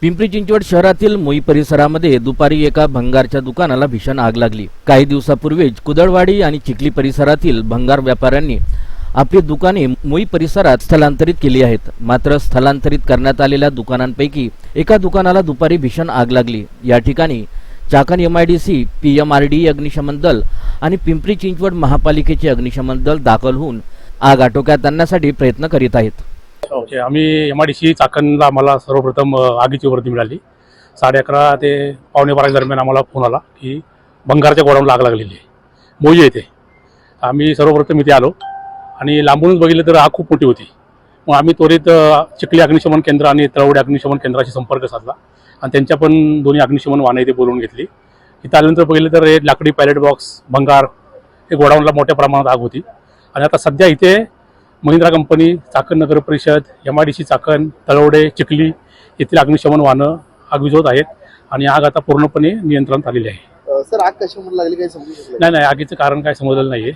पिंपरी चिंचवड शहरातील मोई परिसरामध्ये दुपारी एका भंगारच्या दुकानाला भीषण आग लागली. काही दिवसापूर्वीच कुदळवाडी आणि चिखली परिसरातील भंगार व्यापाऱ्यांनी आपली दुकाने मोई परिसरात स्थलांतरित केली आहेत. मात्र स्थलांतरित करण्यात आलेल्या दुकानांपैकी एका दुकानाला दुपारी भीषण आग लागली. या ठिकाणी चाकण एमआयडीसी पीएमआरडी अग्निशमन दल आणि पिंपरी चिंचवड महापालिकेचे अग्निशमन दल दाखल होऊन आग आटोक्यात आणण्यासाठी प्रयत्न करीत आहेत. ओके आम्ही एम आय डी सी चाकणला आम्हाला सर्वप्रथम आगीची वरती मिळाली. साडे अकरा ते पावणे बारा दरम्यान आम्हाला फोन आला की भंगारच्या गोडाऊनला आग लागलेली आहे. मोई येथे. आम्ही सर्वप्रथम इथे आलो आणि लांबूनच बघितलं तर आग खूप मोठी होती. मग आम्ही त्वरित चिखली अग्निशमन केंद्र आणि तळवडे अग्निशमन केंद्राशी संपर्क साधला आणि त्यांच्या पण दोन्ही अग्निशमन वाहनं इथे बोलवून घेतली. इथं आल्यानंतर बघितलं तर हे लाकडी पॅलेट बॉक्स भंगार हे गोडाऊनला मोठ्या प्रमाणात आग होती. आणि आता सध्या इथे Mahindra company Chakan Nagar Parishad M I D C Chakan Talawade Chikhli येथील अग्निशमन वाहनं आग विझवत आहेत आणि आग आता पूर्णपणे नियंत्रणात आलेली आहे. सर आग कशामुळे लागली? काही समजू नाही नाही आगीचं कारण काय समजलेलं नाही आहे